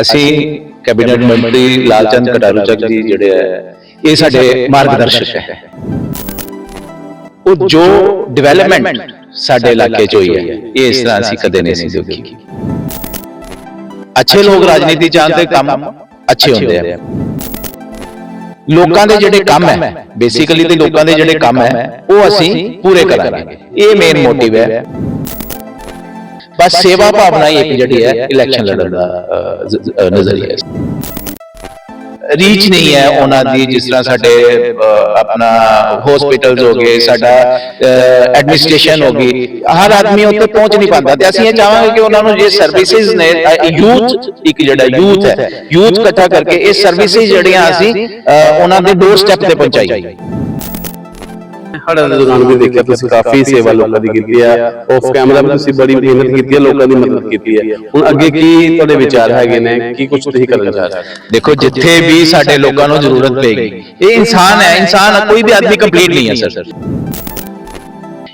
ਅਸੀਂ ਕੈਬਨਿਟ ਮੰਤਰੀ ਲਾਲਚੰਦ ਕਟਾਰੂ ਚੱਕ ਜੀ ਜਿਹੜੇ ਹੈ ਇਹ ਸਾਡੇ ਮਾਰਗਦਰਸ਼ਕ ਹੈ। ਉਹ ਜੋ ਡਿਵੈਲਪਮੈਂਟ ਸਾਡੇ ਇਲਾਕੇ 'ਚ ਹੋਈ ਹੈ ਇਹ ਇਸ ਤਰ੍ਹਾਂ ਅਸੀਂ ਕਦੇ ਨਹੀਂ ਸੀ ਦੇਖੀ। ਅੱਛੇ ਲੋਕ ਰਾਜਨੀਤੀ ਚਾਹੁੰਦੇ ਕੰਮ ਅੱਛੇ ਹੁੰਦੇ ਆ। ਲੋਕਾਂ ਦੇ ਜਿਹੜੇ ਕੰਮ ਹੈ ਬੇਸਿਕਲੀ ਤੇ ਲੋਕਾਂ ਦੇ ਜਿਹੜੇ ਕੰਮ ਹੈ ਉਹ ਅਸੀਂ ਪੂਰੇ ਕਰਾਂਗੇ। ਇਹ ਮੇਨ ਮੋਟਿਵ ਹੈ। ਬਸ ਸੇਵਾ ਭਾਵਨਾ ਹੀ ਇੱਕ ਜਿਹੜੀ ਹੈ ਇਲੈਕਸ਼ਨ ਲੜਨ ਦਾ ਨਜ਼ਰੀਆ ਹੈ। ਰੀਚ ਨਹੀਂ ਹੈ ਉਹਨਾਂ ਦੀ ਜਿਸ ਤਰ੍ਹਾਂ ਸਾਡੇ ਆਪਣਾ ਹਸਪੀਟਲਸ ਹੋ ਗਏ ਸਾਡਾ ਐਡਮਿਨਿਸਟ੍ਰੇਸ਼ਨ ਹੋ ਗਈ। ਹਰ ਆਦਮੀ ਉੱਤੇ ਪਹੁੰਚ ਨਹੀਂ ਪਾਉਂਦਾ ਤੇ ਅਸੀਂ ਇਹ ਚਾਹਾਂਗੇ ਕਿ ਉਹਨਾਂ ਨੂੰ ਜੇ ਸਰਵਿਸਿਜ਼ ਨੇ ਯੂਥ ਇੱਕ ਜਿਹੜਾ ਯੂਥ ਹੈ। ਯੂਥ ਇਕੱਠਾ ਕਰਕੇ ਇਹ ਸਰਵਿਸਿਜ਼ ਜਿਹੜੀਆਂ ਅਸੀਂ ਉਹਨਾਂ ਦੇ ਡੋਰ ਸਟੈਪ ਤੇ ਪਹੁੰਚਾਈਏ ਹੜ੍ਹਾਂ ਦੇ ਦੌਰਾਨ ਵੀ ਦੇਖਿਆ ਤੁਸੀਂ ਕਾਫੀ ਸੇਵਾ ਲੋਕਾਂ ਦੀ ਕੀਤੀ ਹੈ ਆਫ ਕੈਮਰਾ ਵੀ ਤੁਸੀਂ ਬੜੀ ਮਿਹਨਤ ਕੀਤੀ ਹੈ ਲੋਕਾਂ ਦੀ ਮਦਦ ਕੀਤੀ ਹੈ ਹੁਣ ਅੱਗੇ ਕੀ ਤੁਹਾਡੇ ਵਿਚਾਰ ਹੈਗੇ ਨੇ? ਕੀ ਕੁਝ ਤੁਸੀਂ ਕਰਨ ਜਾ ਰਹੇ ਹੋ? ਦੇਖੋ ਜਿੱਥੇ ਵੀ ਸਾਡੇ ਲੋਕਾਂ ਨੂੰ ਜ਼ਰੂਰਤ ਪਏਗੀ ਇਹ ਇਨਸਾਨ ਹੈ ਇਨਸਾਨ ਕੋਈ ਵੀ ਆਦਮੀ ਕੰਪਲੀਟ ਨਹੀਂ ਹੈ ਸਰ।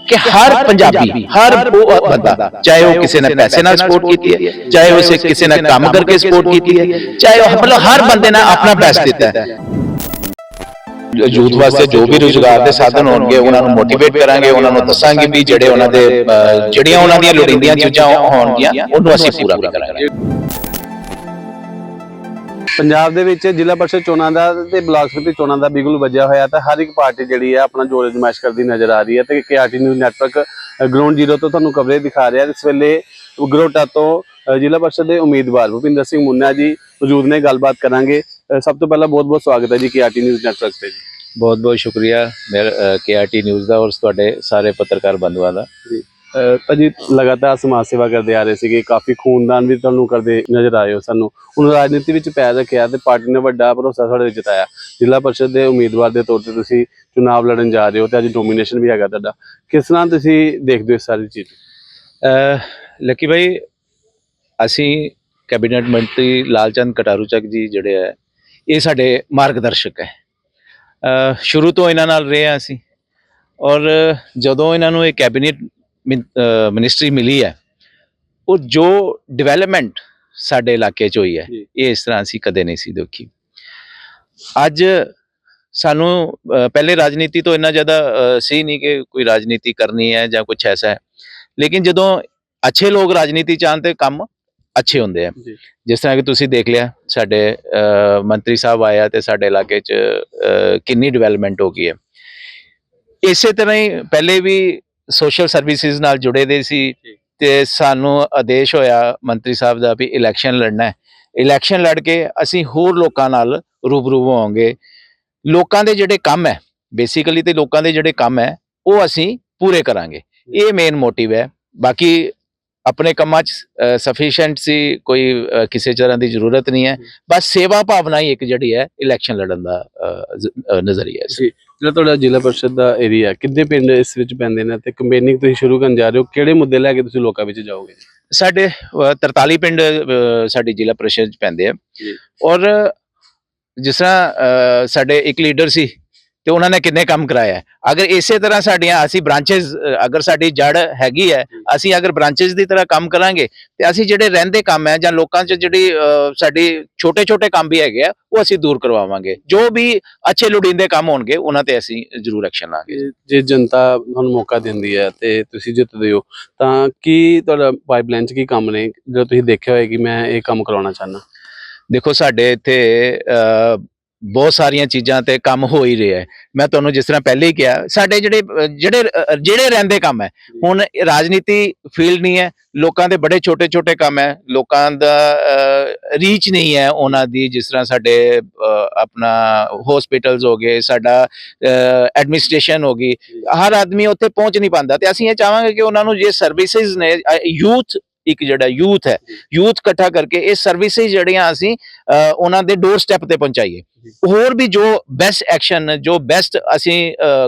ਕਿ ਹਰ ਪੰਜਾਬੀ ਹਰ ਉਹ ਬੰਦਾ ਚਾਹੇ ਉਹ ਕਿਸੇ ਨੇ ਪੈਸੇ ਨਾਲ ਸਪੋਰਟ ਕੀਤੀ ਹੈ ਚਾਹੇ ਉਸੇ ਕਿਸੇ ਨੇ ਕੰਮ ਕਰਕੇ ਸਪੋਰਟ ਕੀਤੀ ਹੈ ਚਾਹੇ ਉਹ ਮਤਲਬ ਹਰ ਬੰਦੇ ਨੇ ਆਪਣਾ ਬੈਸਟ ਦਿੱਤਾ ਹੈ। ਯੂਥ ਵਾਸਤੇ ਜੋ ਵੀ ਰੋਜ਼ਗਾਰ ਦੇ ਸਾਧਨ ਹੋਣਗੇ, ਉਹਨਾਂ ਨੂੰ ਮੋਟੀਵੇਟ ਕਰਾਂਗੇ, ਉਹਨਾਂ ਨੂੰ ਦੱਸਾਂਗੇ ਵੀ ਜਿਹੜੇ ਉਹਨਾਂ ਦੇ ਜਿਹੜੀਆਂ ਉਹਨਾਂ ਦੀਆਂ ਲੋੜੀਂਦੀਆਂ ਚੀਜ਼ਾਂ ਹੋਣਗੀਆਂ, ਉਹਨੂੰ ਅਸੀਂ ਪੂਰਾ ਵੀ ਕਰਾਂਗੇ। ਪੰਜਾਬ ਦੇ ਵਿੱਚ ਜ਼ਿਲ੍ਹਾ ਪਰਿਸ਼ਦ ਚੋਣਾਂ ਦਾ ਤੇ ਬਲਾਕ ਸਮਿਤੀ ਚੋਣਾਂ ਦਾ ਬਿਗੁਲ ਵੱਜਿਆ ਹੋਇਆ ਤਾਂ ਹਰ ਇੱਕ ਪਾਰਟੀ ਜਿਹੜੀ ਹੈ ਆਪਣਾ ਜੋਰ ਅਜਮਾਇਸ਼ ਕਰਦੀ ਨਜ਼ਰ ਆ ਰਹੀ ਹੈ ਤੇ KRT news network ground zero ਤੋਂ ਤੁਹਾਨੂੰ ਕਵਰੇਜ ਦਿਖਾ ਰਿਹਾ ਇਸ ਵੇਲੇ ਗਰੋਟਾ ਤੋਂ ਜ਼ਿਲ੍ਹਾ ਪਰਿਸ਼ਦ ਦੇ ਉਮੀਦਵਾਰ ਭੁਪਿੰਦਰ ਸਿੰਘ ਮੁੰਨਾ ਜੀ ਮੌਜੂਦ ਨੇ, ਗੱਲਬਾਤ ਕਰਾਂਗੇ। ਸਭ ਤੋਂ ਪਹਿਲਾਂ ਬਹੁਤ ਬਹੁਤ ਸਵਾਗਤ ਹੈ ਜੀ ਕੇਆਰਟੀ ਨਿਊਜ਼ ਨੈਟਵਰਕ ਤੇ ਜੀ। ਬਹੁਤ ਬਹੁਤ ਸ਼ੁਕਰੀਆ ਮੇਰਾ ਕੇਆਰਟੀ ਨਿਊਜ਼ ਦਾ ਔਰ ਤੁਹਾਡੇ ਸਾਰੇ ਪੱਤਰਕਾਰ ਬੰਧੂਆਂ ਦਾ। ਭਾਜੀ ਲਗਾਤਾਰ ਸਮਾਜ ਸੇਵਾ ਕਰਦੇ ਆ ਰਹੇ ਸੀਗੇ ਕਾਫੀ ਖੂਨਦਾਨ ਵੀ ਤੁਹਾਨੂੰ ਕਰਦੇ ਨਜ਼ਰ ਆਏ ਹੋ ਸਾਨੂੰ। ਹੁਣ ਰਾਜਨੀਤੀ ਵਿੱਚ ਪੈਰ ਰੱਖਿਆ ਤੇ ਪਾਰਟੀ ਨੇ ਵੱਡਾ ਭਰੋਸਾ ਤੁਹਾਡੇ ਤੇ ਜਤਾਇਆ। ਜ਼ਿਲ੍ਹਾ ਪਰਿਸ਼ਦ ਦੇ ਉਮੀਦਵਾਰ ਦੇ ਤੌਰ ਤੇ ਤੁਸੀਂ ਚੁਣਾਵ ਲੜਨ ਜਾ ਰਹੇ ਹੋ ਤੇ ਅੱਜ ਨੋਮੀਨੇਸ਼ਨ ਵੀ ਹੈਗਾ ਤੁਹਾਡਾ। ਕਿਸ ਤਰ੍ਹਾਂ ਤੁਸੀਂ ਦੇਖਦੇ ਹੋ ਇਸ ਸਾਰੀ ਚੀਜ਼ ਲੱਕੀ ਭਾਈ ਅਸੀਂ ਕੈਬਨਿਟ ਮੰਤਰੀ ਲਾਲਚੰਦ ਕਟਾਰੂ ਚੱਕ ਜੀ ਜਿਹੜੇ ਹੈ ਇਹ ਸਾਡੇ ਮਾਰਗਦਰਸ਼ਕ ਹੈ। ਸ਼ੁਰੂ ਤੋਂ ਇਹਨਾਂ ਨਾਲ ਰਹੇ ਹਾਂ ਅਸੀਂ। ਔਰ ਜਦੋਂ ਇਹਨਾਂ ਨੂੰ ਇਹ ਕੈਬਨਿਟ ਮਿਨਿਸਟਰੀ ਮਿਲੀ ਹੈ ਉਹ ਜੋ ਡਿਵੈਲਪਮੈਂਟ ਸਾਡੇ ਇਲਾਕੇ 'ਚ ਹੋਈ ਹੈ। ਇਹ ਇਸ ਤਰ੍ਹਾਂ ਅਸੀਂ ਕਦੇ ਨਹੀਂ ਸੀ ਦੇਖੀ। ਅੱਜ ਸਾਨੂੰ ਪਹਿਲੇ ਰਾਜਨੀਤੀ ਤੋਂ ਇੰਨਾ ਜ਼ਿਆਦਾ ਸੀ ਨਹੀਂ ਕਿ ਕੋਈ ਰਾਜਨੀਤੀ ਕਰਨੀ ਹੈ ਜਾਂ ਕੁਝ ਐਸਾ ਹੈ। ਲੇਕਿਨ ਜਦੋਂ ਅੱਛੇ ਲੋਕ ਰਾਜਨੀਤੀ ਚਾਹਣ ਤੇ ਕੰਮ ਅੱਛੇ ਹੁੰਦੇ ਆ। ਜਿਸ ਤਰ੍ਹਾਂ ਕਿ ਤੁਸੀਂ ਦੇਖ ਲਿਆ ਸਾਡੇ ਮੰਤਰੀ ਸਾਹਿਬ ਆਇਆ ਤੇ ਸਾਡੇ ਇਲਾਕੇ 'ਚ ਕਿੰਨੀ ਡਿਵੈਲਪਮੈਂਟ ਹੋ ਗਈ ਹੈ। ਇਸੇ ਤਰ੍ਹਾਂ ਹੀ ਪਹਿਲੇ ਵੀ ਸੋਸ਼ਲ ਸਰਵਿਸਿਜ਼ ਨਾਲ ਜੁੜੇ ਦੇ ਸੀ। ਤੇ ਸਾਨੂੰ ਆਦੇਸ਼ ਹੋਇਆ ਮੰਤਰੀ ਸਾਹਿਬ ਦਾ ਵੀ ਇਲੈਕਸ਼ਨ ਲੜਨਾ ਹੈ। ਇਲੈਕਸ਼ਨ ਲੜ ਕੇ ਅਸੀਂ ਹੋਰ ਲੋਕਾਂ ਨਾਲ ਰੂਬਰੂ ਹੋਵਾਂਗੇ। ਲੋਕਾਂ ਦੇ ਜਿਹੜੇ ਕੰਮ ਹੈ ਬੇਸਿਕਲੀ ਤੇ ਲੋਕਾਂ ਦੇ ਜਿਹੜੇ ਕੰਮ ਹੈ ਉਹ ਅਸੀਂ ਪੂਰੇ ਕਰਾਂਗੇ। ਇਹ ਮੇਨ ਮੋਟਿਵ ਹੈ। ਬਾਕੀ ਆਪਣੇ ਕੰਮਾਂ 'ਚ ਸਫੀਸ਼ੀਐਂਟ ਸੀ ਕੋਈ ਕਿਸੇ ਤਰ੍ਹਾਂ ਦੀ ਜ਼ਰੂਰਤ ਨਹੀਂ ਹੈ। ਬਸ ਸੇਵਾ ਭਾਵਨਾ ਹੀ ਇੱਕ ਜਿਹੜੀ ਹੈ ਇਲੈਕਸ਼ਨ ਲੜਨ ਦਾ ਨਜ਼ਰੀਆ ਹੈ। ਜੀ ਜਿਹੜਾ ਤੁਹਾਡਾ ਜ਼ਿਲ੍ਹਾ ਪਰਿਸ਼ਦ ਦਾ ਏਰੀਆ ਕਿੰਨੇ ਪਿੰਡ ਇਸ ਵਿੱਚ ਪੈਂਦੇ ਨੇ ਤੇ ਕੰਪੇਨਿੰਗ ਤੁਸੀਂ ਸ਼ੁਰੂ ਕਰਨ ਜਾ ਰਹੇ ਹੋ? ਕਿਹੜੇ ਮੁੱਦੇ ਲੈ ਕੇ ਤੁਸੀਂ ਲੋਕਾਂ ਵਿੱਚ ਜਾਓਗੇ? ਸਾਡੇ ਅ, 43 ਪਿੰਡ ਸਾਡੀ ਜ਼ਿਲ੍ਹਾ ਪ੍ਰੀਸ਼ਦ 'ਚ ਪੈਂਦੇ ਆ। ਔਰ ਜਿਸ ਤਰ੍ਹਾਂ ਸਾਡੇ ਇੱਕ ਲੀਡਰ ਸੀ ਤੇ ਉਹਨਾਂ ਨੇ ਕਿੰਨੇ ਕੰਮ ਕਰਾਇਆ ਹੈ। ਅਗਰ ਇਸੇ ਤਰ੍ਹਾਂ ਸਾਡੀਆਂ ਅਸੀਂ ਬ੍ਰਾਂਚਸ ਅਗਰ ਸਾਡੀ ਜੜ ਹੈਗੀ ਹੈ ਅਸੀਂ ਅਗਰ ਬ੍ਰਾਂਚਸ ਦੀ ਤਰ੍ਹਾਂ ਕੰਮ ਕਰਾਂਗੇ ਤੇ ਅਸੀਂ ਜਿਹੜੇ ਰਹਿੰਦੇ ਕੰਮ ਹੈ ਜਾਂ ਲੋਕਾਂ 'ਚ ਜਿਹੜੀ ਸਾਡੀ ਛੋਟੇ-ਛੋਟੇ ਕੰਮ ਵੀ ਹੈਗੇ ਆ ਉਹ ਅਸੀਂ ਦੂਰ ਕਰਵਾਵਾਂਗੇ। ਜੋ ਵੀ ਅੱਛੇ ਲੋੜੀਂਦੇ ਕੰਮ ਹੋਣਗੇ ਉਹਨਾਂ ਤੇ ਅਸੀਂ ਜ਼ਰੂਰ ਐਕਸ਼ਨ ਲਾਂਗੇ। ਜੇ- ਜਨਤਾ ਤੁਹਾਨੂੰ ਮੌਕਾ ਦਿੰਦੀ ਹੈ ਤੇ ਤੁਸੀਂ ਜਿੱਤਦੇ ਹੋ ਤਾਂ ਕੀ ਤੁਹਾਡਾ ਪਾਈਪਲਾਈਨ 'ਚ ਕੀ ਕੰਮ ਨੇ? ਜੋ ਤੁਸੀਂ ਦੇਖਿਆ ਹੋਇਆ ਕਿ ਮੈਂ ਇਹ ਕੰਮ ਕਰਾਉਣਾ ਚਾਹੁੰਦਾ। ਦੇਖੋ ਸਾਡੇ ਇੱਥੇ ਬਹੁਤ ਸਾਰੀਆਂ ਚੀਜ਼ਾਂ ਤੇ ਕੰਮ ਹੋ ਹੀ ਰਿਹਾ ਹੈ। ਮੈਂ ਤੁਹਾਨੂੰ ਜਿਸ ਤਰ੍ਹਾਂ ਪਹਿਲੇ ਹੀ ਕਿਹਾ ਸਾਡੇ ਜਿਹੜੇ ਜਿਹੜੇ ਜਿਹੜੇ ਰਹਿੰਦੇ ਕੰਮ ਹੈ ਹੁਣ ਰਾਜਨੀਤੀ ਫੀਲਡ ਨਹੀਂ ਹੈ ਲੋਕਾਂ ਦੇ ਬੜੇ ਛੋਟੇ ਛੋਟੇ ਕੰਮ ਹੈ ਲੋਕਾਂ ਦਾ ਰੀਚ ਨਹੀਂ ਹੈ ਉਹਨਾਂ ਦੀ ਜਿਸ ਤਰ੍ਹਾਂ ਸਾਡੇ ਆਪਣਾ ਹਸਪੀਟਲਸ ਹੋ ਗਏ ਸਾਡਾ ਐਡਮਿਨਿਸਟ੍ਰੇਸ਼ਨ ਹੋ ਗਈ ਹਰ ਆਦਮੀ ਉੱਥੇ ਪਹੁੰਚ ਨਹੀਂ ਪਾਉਂਦਾ ਤੇ ਅਸੀਂ ਇਹ ਚਾਹਾਂਗੇ ਕਿ ਉਹਨਾਂ ਨੂੰ ਜੇ ਸਰਵਿਸਿਜ਼ ਨੇ ਯੂਥ ਇੱਕ ਜਿਹੜਾ ਯੂਥ ਹੈ ਯੂਥ ਇਕੱਠਾ ਕਰਕੇ ਇਹ ਸਰਵਿਸਿਜ਼ ਜਿਹੜੀਆਂ ਅਸੀਂ ਉਹਨਾਂ ਦੇ ਡੋਰ ਸਟੈਪ ਤੇ ਪਹੁੰਚਾਈਏ। ਹੋਰ ਵੀ ਜੋ ਬੈਸਟ ਐਕਸ਼ਨ ਜੋ ਬੈਸਟ ਅਸੀਂ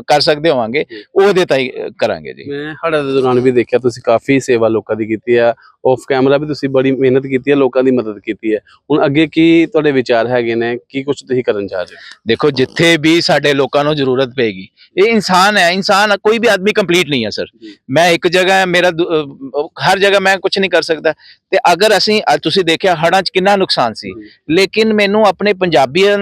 ਕਰ ਸਕਦੇ ਹੋਵਾਂਗੇ ਉਹਦੇ ਤਾਂ ਹੀ ਅ, ਕਰਾਂਗੇ ਜੀ। ਮੈਂ ਹੜ੍ਹਾਂ ਦੇ ਦੌਰਾਨ ਵੀ ਦੇਖਿਆ ਤੁਸੀਂ ਕਾਫੀ ਸੇਵਾ ਲੋਕਾਂ ਦੀ ਕੀਤੀ ਹੈ ਆਫ ਕੈਮਰਾ ਵੀ ਤੁਸੀਂ ਬੜੀ ਮਿਹਨਤ ਕੀਤੀ ਹੈ ਲੋਕਾਂ ਦੀ ਮਦਦ ਕੀਤੀ ਹੈ ਹੁਣ ਅੱਗੇ ਕੀ ਤੁਹਾਡੇ ਵਿਚਾਰ ਹੈਗੇ ਨੇ? ਕੀ ਕੁਝ ਤੁਸੀਂ ਕਰਨ ਜਾ ਰਹੇ ਹੋ? ਦੇਖੋ ਜਿੱਥੇ ਵੀ ਸਾਡੇ ਲੋਕਾਂ ਨੂੰ ਜ਼ਰੂਰਤ ਪਏਗੀ ਇਹ ਇਨਸਾਨ ਹੈ ਇਨਸਾਨ ਕੋਈ ਵੀ ਆਦਮੀ ਕੰਪਲੀਟ ਨਹੀਂ ਹੈ ਸਰ। ਮੈਂ ਇੱਕ ਜਗ੍ਹਾ ਮੇਰਾ ਹਰ ਜਗ੍ਹਾ ਮੈਂ ਕੁਝ ਨਹੀਂ ਕਰ ਸਕਦਾ। ਤੇ ਅਗਰ ਅਸੀਂ ਅੱਜ ਤੁਸੀਂ ਦੇਖਿਆ ਹੜ੍ਹਾਂ 'ਚ ਕਿੰਨਾ ਨੁਕਸਾਨ ਸੀ। ਲੇਕਿਨ ਮੈਨੂੰ ਆਪਣੇ ਪੰਜਾਬੀਆਂ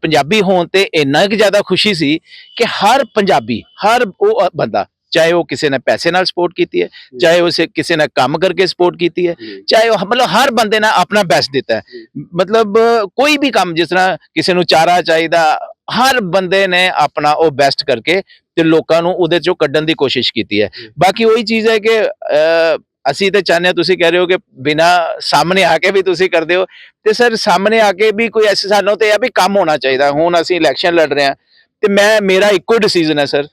ਪੰਜਾਬੀ ਹੋਣ ਤੇ ਇੰਨਾ ਕਿ ਜ਼ਿਆਦਾ ਖੁਸ਼ੀ ਸੀ ਕਿ ਹਰ ਪੰਜਾਬੀ ਹਰ ਉਹ ਬੰਦਾ ਚਾਹੇ ਉਹ ਕਿਸੇ ਨੇ ਪੈਸੇ ਨਾਲ ਸਪੋਰਟ ਕੀਤੀ ਹੈ ਚਾਹੇ ਉਸੇ ਕਿਸੇ ਨੇ ਕੰਮ ਕਰਕੇ ਸਪੋਰਟ ਕੀਤੀ ਹੈ ਚਾਹੇ ਉਹ ਮਤਲਬ ਹਰ ਬੰਦੇ ਨੇ ਆਪਣਾ ਬੈਸਟ ਦਿੱਤਾ ਮਤਲਬ ਕੋਈ ਵੀ ਕੰਮ ਜਿਸ ਤਰ੍ਹਾਂ ਕਿਸੇ ਨੂੰ ਚਾਰਾ ਚਾਹੀਦਾ ਹਰ ਬੰਦੇ ਨੇ ਆਪਣਾ ਉਹ ਬੈਸਟ ਕਰਕੇ ਤੇ ਲੋਕਾਂ ਨੂੰ ਉਹਦੇ ਚੋਂ ਕੱਢਣ ਦੀ ਕੋਸ਼ਿਸ਼ ਕੀਤੀ ਹੈ। ਬਾਕੀ ਉਹੀ ਚੀਜ਼ ਹੈ ਕਿ ਅਸੀਂ ਤੇ ਚਾਹੁੰਦੇ ਤੁਸੀਂ ਕਹਿ ਰਹੇ ਹੋ ਕਿ ਬਿਨਾ ਸਾਹਮਣੇ ਆ ਕੇ ਵੀ ਤੁਸੀਂ ਕਰਦੇ ਹੋ। ਤੇ ਸਰ ਸਾਹਮਣੇ ਆ ਕੇ ਵੀ ਕੋਈ ਐਸੇ ਸਾਨੂੰ ਤੇ ਆ ਵੀ ਕੰਮ ਹੋਣਾ ਚਾਹੀਦਾ। ਹੁਣ ਅਸੀਂ ਇਲੈਕਸ਼ਨ ਲੜ ਰਹੇ ਹਾਂ। ਤੇ ਮੈਂ ਮੇਰਾ ਇੱਕੋ ਡਿਸੀਜਨ ਹੈ ਸਰ।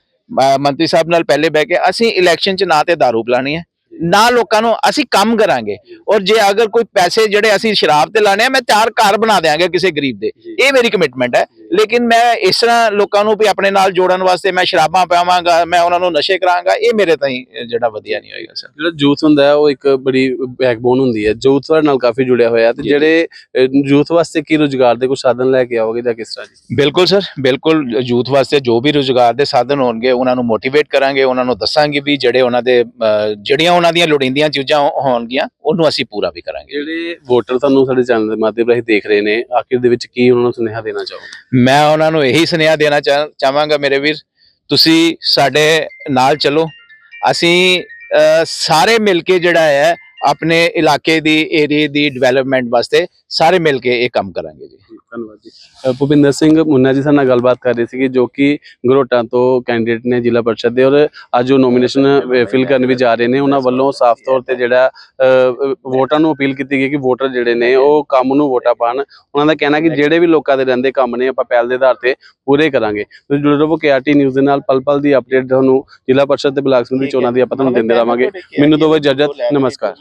ਮੰਤਰੀ ਸਾਹਿਬ ਨਾਲ ਪਹਿਲੇ ਬਹਿ ਕੇ ਅਸੀਂ ਇਲੈਕਸ਼ਨ 'ਚ ਨਾ ਤੇ ਦਾਰੂ ਪਿਲਾਣੀ ਹੈ। ਨਾ ਲੋਕਾਂ ਨੂੰ ਅਸੀਂ ਕੰਮ ਕਰਾਂਗੇ। ਔਰ ਜੇ ਅਗਰ ਕੋਈ ਪੈਸੇ ਜਿਹੜੇ ਅਸੀਂ ਸ਼ਰਾਬ ਤੇ ਲਾਣੇ ਆ ਮੈਂ ਚਾਰ ਘਰ ਬਣਾ ਦਿਆਂਗੇ ਕਿਸੇ ਗਰੀਬ ਦੇ। ਇਹ ਮੇਰੀ ਕਮਿਟਮੈਂਟ ਹੈ। ਲੇਕਿਨ ਮੈਂ ਇਸ ਤਰ੍ਹਾਂ ਲੋਕਾਂ ਨੂੰ ਵੀ ਆਪਣੇ ਨਾਲ ਜੋੜਨ ਵਾਸਤੇ ਮੈਂ ਸ਼ਰਾਬਾਂ ਪਿਆਵਾਂਗਾ ਮੈਂ ਉਹਨਾਂ ਨੂੰ ਨਸ਼ੇ ਕਰਾਂਗਾ ਇਹ ਮੇਰੇ ਤਾਈਂ ਜਿਹੜਾ ਵਧੀਆ ਨਹੀਂ ਹੋਏਗਾ ਸਰ। ਜਿਹੜਾ ਯੂਥ ਹੁੰਦਾ ਹੈ ਉਹ ਇੱਕ ਬੜੀ ਬੈਕਬੋਨ ਹੁੰਦੀ ਹੈ। ਤੁਹਾਡੇ ਨਾਲ ਕਾਫੀ ਜੁੜਿਆ ਹੋਇਆ ਤੇ। ਜਿਹੜੇ ਯੂਥ ਵਾਸਤੇ ਕੀ ਰੋਜ਼ਗਾਰ ਦੇ ਕੁਝ ਸਾਧਨ ਲੈ ਕੇ ਆਓਗੇ ਜਾਂ ਕਿਸ ਤਰ੍ਹਾਂ ਜੀ? ਬਿਲਕੁਲ ਸਰ ਬਿਲਕੁਲ ਯੂਥ ਵਾਸਤੇ ਜੋ ਵੀ ਰੋਜ਼ਗਾਰ ਦੇ ਸਾਧਨ ਹੋਣਗੇ ਉਹਨਾਂ ਨੂੰ ਮੋਟੀਵੇਟ ਕਰਾਂਗੇ ਉਹਨਾਂ ਨੂੰ ਦੱਸਾਂਗੇ ਵੀ ਜਿਹੜੇ ਉਹਨਾਂ ਦੇ ਜਿਹੜੀਆਂ ਉਹਨਾਂ ਦੀਆਂ ਲੋੜੀਂਦੀਆਂ ਚੀਜ਼ਾਂ ਹੋਣਗੀਆਂ ਉਹਨੂੰ ਅਸੀਂ ਪੂਰਾ ਵੀ ਕਰਾਂਗੇ। ਜਿਹੜੇ ਵੋਟਰ ਤੁਹਾਨੂੰ ਸਾਡੇ ਚੈਨਲ ਦੇ ਮਾਧਿਅਮ ਰਾਹੀਂ ਦੇਖ ਰਹੇ ਨੇ ਆਖਿਰ ਦੇ ਵਿੱਚ ਕੀ ਉਹਨਾਂ ਨੂੰ ਸੁਨੇਹਾ ਦੇਣਾ ਚਾਹੋਗੇ? ਮੈਂ ਉਹਨਾਂ ਨੂੰ ਇਹੀ ਸੁਨੇਹਾ ਦੇਣਾ ਚਾਹ- ਚਾਹਾਂਗਾ ਮੇਰੇ ਵੀਰ, ਤੁਸੀਂ ਸਾਡੇ ਨਾਲ ਚੱਲੋ। ਅਸੀਂ ਸਾਰੇ ਮਿਲ ਕੇ ਜਿਹੜਾ ਹੈ, ਆਪਣੇ ਇਲਾਕੇ ਦੀ ਏਰੀਆ ਦੀ ਡਿਵੈਲਪਮੈਂਟ ਵਾਸਤੇ ਸਾਰੇ ਮਿਲ ਕੇ ਇਹ ਕੰਮ ਕਰਾਂਗੇ ਜੀ। ਧੰਨਵਾਦ ਜੀ। ਭੁਪਿੰਦਰ ਸਿੰਘ ਮੁੰਨਾ ਜੀ ਸਾਡੇ ਨਾਲ ਗੱਲਬਾਤ ਕਰ ਰਹੇ ਸੀਗੇ ਜੋ ਕਿ ਗਰੋਟਾਂ ਤੋਂ ਕੈਂਡੀਡੇਟ ਨੇ ਜ਼ਿਲ੍ਹਾ ਪਰਿਸ਼ਦ ਦੇ ਔਰ ਅੱਜ ਉਹ ਨੋਮੀਨੇਸ਼ਨ ਫਿਲ ਕਰਨ ਵੀ ਜਾ ਰਹੇ ਨੇ। ਉਹਨਾਂ ਵੱਲੋਂ ਸਾਫ਼ ਤੌਰ ਤੇ ਜਿਹੜਾ ਵੋਟਰਾਂ ਨੂੰ ਅਪੀਲ ਕੀਤੀ ਗਈ ਕਿ ਵੋਟਰ ਜਿਹੜੇ ਨੇ ਉਹ ਕੰਮ ਨੂੰ ਵੋਟਾਂ ਪਾਣ। ਉਹਨਾਂ ਦਾ ਕਹਿਣਾ ਕਿ ਜਿਹੜੇ ਵੀ ਲੋਕਾਂ ਦੇ ਰਹਿੰਦੇ ਕੰਮ ਨੇ ਆਪਾਂ ਪਹਿਲ ਦੇ ਆਧਾਰ ਤੇ ਪੂਰੇ ਕਰਾਂਗੇ। ਤੁਸੀਂ ਜੁੜੇ ਰਹੋ ਕੇਆਰਟੀ ਨਿਊਜ਼ ਦੇ ਨਾਲ। ਪਲ ਪਲ ਦੀ ਅਪਡੇਟ ਤੁਹਾਨੂੰ ਜ਼ਿਲ੍ਹਾ ਪਰਿਸ਼ਦ ਤੇ ਬਲਾਕ ਸਮਿਤੀ ਚੋਣਾਂ ਦੀ ਆਪਾਂ ਤੁਹਾਨੂੰ ਦਿੰਦੇ ਰਵਾਂਗੇ ਮੈਨੂੰ ਦੋ ਇਜਾਜ਼ਤ ਨਮਸਕਾਰ।